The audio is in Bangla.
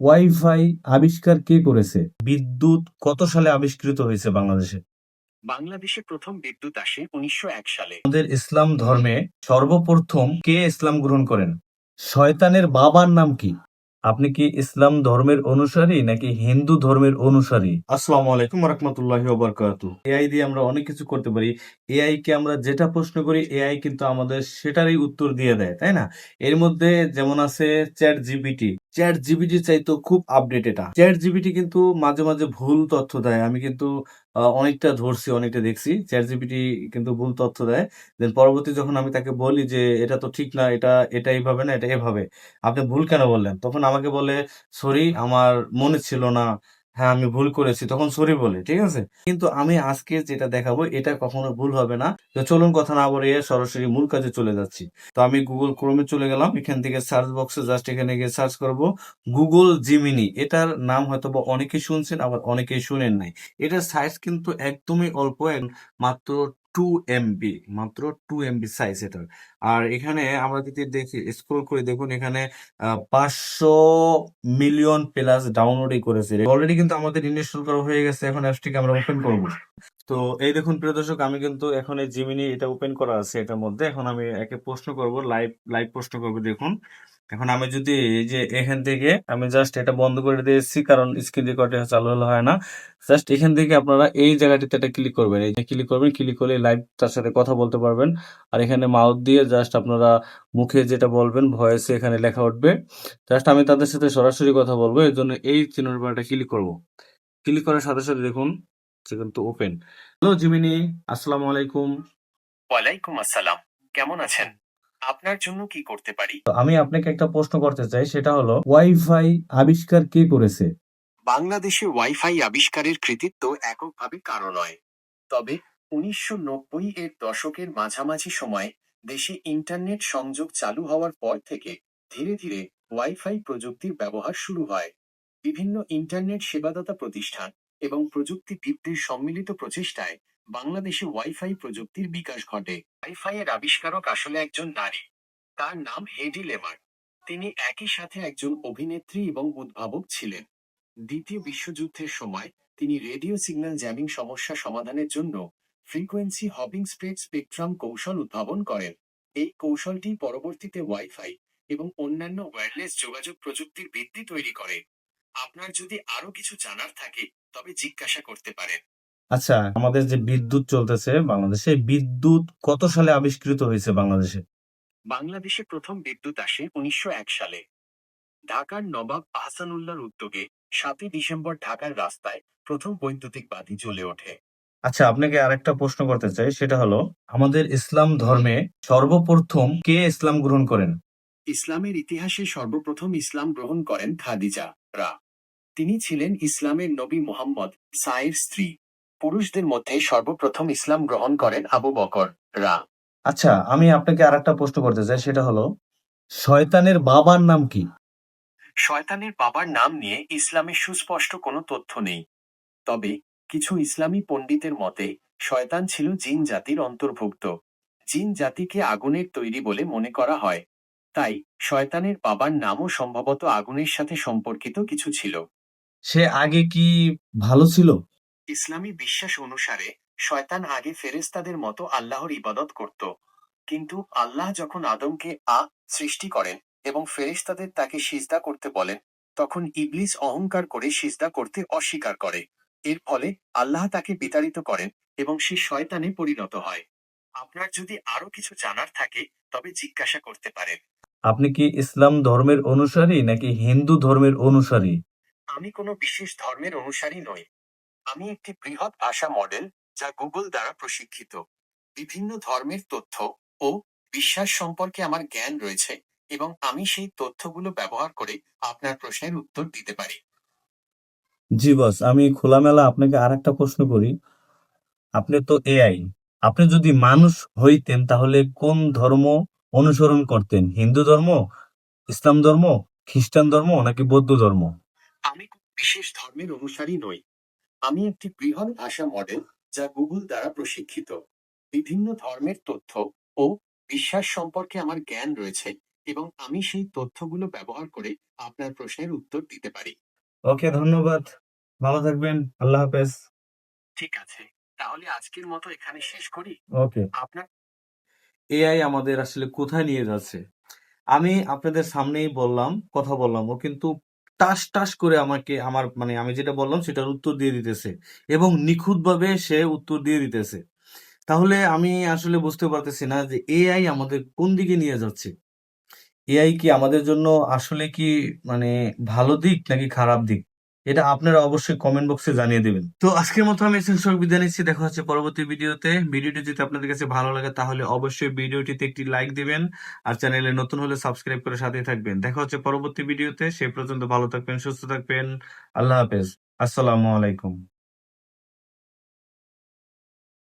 ওয়াইফাই আবিষ্কার কে করেছে? বিদ্যুৎ কত সালে আবিষ্কৃত হয়েছে বাংলাদেশে? বাংলাদেশে প্রথম বিদ্যুৎ আসে উনিশশো এক সালে। আমাদের ইসলাম ধর্মে সর্বপ্রথম কে ইসলাম গ্রহণ করেন? শয়তানের বাবার নাম কি? আপনি কি ইসলাম ধর্মের অনুসারী নাকি হিন্দু ধর্মের অনুসারী? আসসালামু আলাইকুম রহমতুল্লাহি ওবরকাতু এআই দিয়ে আমরা অনেক কিছু করতে পারি। এআই কে আমরা যেটা প্রশ্ন করি এআই কিন্তু আমাদের সেটারই উত্তর দিয়ে দেয় তাই না? এর মধ্যে যেমন আছে চ্যাট জিবিটি চ্যাট জিবিটি চাইতো খুব আপডেট এটা চ্যাট জিবিটি কিন্তু মাঝে মাঝে ভুল তথ্য দেয়। আমি কিন্তু অনেকটা ধরছি, অনেকটা দেখছি। চ্যাট জিবিটি কিন্তু ভুল তথ্য দেয়। দেন পরবর্তী যখন আমি তাকে বলি যে, এটা তো ঠিক না, এটা এটা এইভাবে না, এটা এভাবে। আপনি ভুল কেন বললেন? তখন আমাকে বলে, সরি, আমার মনে ছিল না। হ্যাঁ আমি ভুল করেছি, তখন সরি বলে, ঠিক আছে? কিন্তু আমি আজকে যেটা দেখাবো, এটা কখনো ভুল হবে না। তো চলুন কথা না বলে সরাসরি মূল কাজে চলে যাচ্ছি। তো আমি গুগল ক্রোমে চলে গেলাম, এখান থেকে সার্চ বক্সে জাস্ট এখানে গিয়ে সার্চ করব গুগল জিমিনি এটার নাম হয়তো বা অনেকেই শুনছেন, আবার অনেকেই শুনেন নাই। এটার সাইজ কিন্তু একদমই অল্প মাত্র টু এমবি মাত্র টু এমবি সাইজ এটার। আর এখানে আমরা যদি দেখি স্ক্রল করে দেখুন, এখানে পাঁচশো মিলিয়ন প্লাস ডাউনলোডই করেছে। অলরেডি কিন্তু আমাদের ইনস্টল করা হয়ে গেছে, এখন অ্যাপসটিকে আমরা ওপেন করব। তো এই দেখুন, প্রিয় দর্শক, আমি কিন্তু এখন এই জিমিনি এটা ওপেন করা আছে এটার মধ্যে। এখন আমি একে প্রশ্ন করব লাইভ লাইভ প্রশ্ন করব, দেখুন। এখন আমি যদি এই যে এখান থেকে, আমি জাস্ট এটা বন্ধ করে দিয়েছি, কারণ স্ক্রিন রেকর্ডে চালু হলে হয় না। জাস্ট এখান থেকে আপনারা এই জায়গাটিতে এটা ক্লিক করবেন। এই যে ক্লিক করবেন ক্লিক করলে লাইভ তার সাথে কথা বলতে পারবেন। আর এখানে মাউথ দিয়ে জাস্ট আপনারা মুখে যেটা বলবেন ভয়েসে এখানে লেখা উঠবে। জাস্ট আমি তাদের সাথে সরাসরি কথা বলব এর জন্য এই চিহ্নের উপর একটা ক্লিক করব। ক্লিক করার সাথে সাথে দেখুন কিন্তু ওপেন হ্যালো জিমিনি আসসালামু আলাইকুম। ওয়ালাইকুম আসসালাম। কেমন আছেন? আপনার জন্য কি করতে পারি? আমি আপনাকে একটা প্রশ্ন করতে চাই সেটা হলো ওয়াইফাই আবিষ্কার কে করেছে? বাংলাদেশে ওয়াইফাই আবিষ্কারের কৃতিত্ব এককভাবে কারও নয়। তবে উনিশশো নব্বই এর দশকের মাঝামাঝি সময়ে দেশে ইন্টারনেট সংযোগ চালু হওয়ার পর থেকে ধীরে ধীরে ওয়াইফাই প্রযুক্তির ব্যবহার শুরু হয়। বিভিন্ন ইন্টারনেট সেবাদাতা প্রতিষ্ঠান এবং প্রযুক্তিবিদদের সম্মিলিত প্রচেষ্টায় বাংলাদেশে ওয়াইফাই প্রযুক্তির বিকাশ ঘটে। ওয়াইফাই এর আবিষ্কারক আসলে একজন নারী। তার নাম হেডি লেমার। তিনি একই সাথে একজন অভিনেত্রী এবং উদ্ভাবক ছিলেন। দ্বিতীয় বিশ্বযুদ্ধের সময় তিনি রেডিও সিগন্যাল জ্যামিং সমস্যা সমাধানের জন্য ফ্রিকোয়েন্সি হপিং স্প্রেড স্পেকট্রাম কৌশল উদ্ভাবন করেন। এই কৌশলটি পরবর্তীতে ওয়াইফাই এবং অন্যান্য ওয়্যারলেস যোগাযোগ প্রযুক্তির ভিত্তি তৈরি করে। আপনার যদি আরও কিছু জানার থাকে, তবে জিজ্ঞাসা করতে পারেন। আচ্ছা আমাদের যে বিদ্যুৎ চলতেছে বাংলাদেশে বিদ্যুৎ কত সালে আবিষ্কৃত হয়েছে বাংলাদেশে? বাংলাদেশে প্রথম বিদ্যুৎ আসে উনিশশো এক সালে। ঢাকার নবাব আহসানুল্লাহর উদ্যোগে সাতই ডিসেম্বর ঢাকার রাস্তায় প্রথম বৈদ্যুতিক বাতি জ্বলে ওঠে। আচ্ছা আপনাকে আরেকটা প্রশ্ন করতে চাই সেটা হলো আমাদের ইসলাম ধর্মে সর্বপ্রথম কে ইসলাম গ্রহণ করেন? ইসলামের ইতিহাসে সর্বপ্রথম ইসলাম গ্রহণ করেন খাদিজা রা। তিনি ছিলেন ইসলামের নবী মোহাম্মদ সায়ের স্ত্রী। পুরুষদের মধ্যে সর্বপ্রথম ইসলাম গ্রহণ করেন আবু বকর রা। আচ্ছা আমি আপনাকে আরেকটা প্রশ্ন করতে চাই সেটা হলো শয়তানের বাবার নাম কি? শয়তানের বাবার নাম নিয়ে ইসলামে সুস্পষ্ট কোনো তথ্য নেই। তবে কিছু ইসলামী পণ্ডিতের মতে শয়তান ছিল জিন জাতির অন্তর্ভুক্ত। জিন জাতিকে আগুনের তৈরি বলে মনে করা হয়। তাই শয়তানের বাবার নামও সম্ভবত আগুনের সাথে সম্পর্কিত কিছু ছিল। সে আগে কি ভালো ছিল? ইসলামী বিশ্বাস অনুসারে শয়তান আগে ফেরেস্তাদের মতো আল্লাহর ইবাদত করত। কিন্তু আল্লাহ যখন আদমকে আ সৃষ্টি করেন এবং ফেরেশতাদের তাকে সিজদা করতে বলেন তখন ইবলিস অহংকার করে সিজদা করতে অস্বীকার করে। এর ফলে আল্লাহ তাকে বিতাড়িত করেন এবং সে শয়তানে পরিণত হয়। আপনার যদি আরও কিছু জানার থাকে তবে জিজ্ঞাসা করতে পারেন। আপনি কি ইসলাম ধর্মের অনুসারী নাকি হিন্দু ধর্মের অনুসারী? আমি কোনো বিশেষ ধর্মের অনুসারী নই। আমি একটি বৃহৎ ভাষা মডেল যা গুগল দ্বারা প্রশিক্ষিত। বিভিন্ন ধর্মের তথ্য ও বিশ্বাস সম্পর্কে আমার জ্ঞান রয়েছে এবং আমি সেই তথ্যগুলো ব্যবহার করে আপনার প্রশ্নের উত্তর দিতে পারি। জি বস আমি খোলামেলা আপনাকে আরেকটা প্রশ্ন করি। আপনি তো এআই আপনি যদি মানুষ হইতেন তাহলে কোন ধর্ম অনুসরণ করতেন? হিন্দু ধর্ম ইসলাম ধর্ম খ্রিস্টান ধর্ম নাকি বৌদ্ধ ধর্ম? আমি কোনো বিশেষ ধর্মের অনুসারী নই। আমি একটি বৃহৎ ভাষা মডেল যা গুগল দ্বারা প্রশিক্ষিত। বিভিন্ন ধর্মের তথ্য ও বিশ্বাস সম্পর্কে আমার জ্ঞান রয়েছে এবং আমি সেই তথ্যগুলো ব্যবহার করে আপনার প্রশ্নের উত্তর দিতে পারি। ওকে ধন্যবাদ। ভালো থাকবেন। আল্লাহ হাফেজ। ঠিক আছে। তাহলে আজকের মতো এখানে শেষ করি। ওকে। আপনার এআই আমাদের আসলে কোথায় নিয়ে যাচ্ছে? আমি আপনাদের সামনেই বললাম কথা বললাম ও কিন্তু টাস টাস করে আমাকে, আমার মানে আমি যেটা বললাম সেটার উত্তর দিয়ে দিতেছে এবং নিখুঁতভাবে সে উত্তর দিয়ে দিতেছে। তাহলে আমি আসলে বুঝতে পারতেছি না যে এআই আমাদের কোন দিকে নিয়ে যাচ্ছে। এআই কি আমাদের জন্য আসলে কি মানে ভালো দিক নাকি খারাপ দিক? এটা আপনারা অবশ্যই কমেন্ট বক্সে জানিয়ে দেবেন। তো আজকের মতো আমি সব বিদায় নিচ্ছি, দেখা হচ্ছে পরবর্তী ভিডিওতে। ভিডিওটি যদি আপনাদের কাছে ভালো লাগে তাহলে অবশ্যই ভিডিওটিতে একটি লাইক দিবেন আর চ্যানেলে নতুন হলে সাবস্ক্রাইব করে সাথে থাকবেন। দেখা হচ্ছে পরবর্তী ভিডিওতে, সে পর্যন্ত ভালো থাকবেন, সুস্থ থাকবেন। আল্লাহ হাফেজ। আসসালামু আলাইকুম।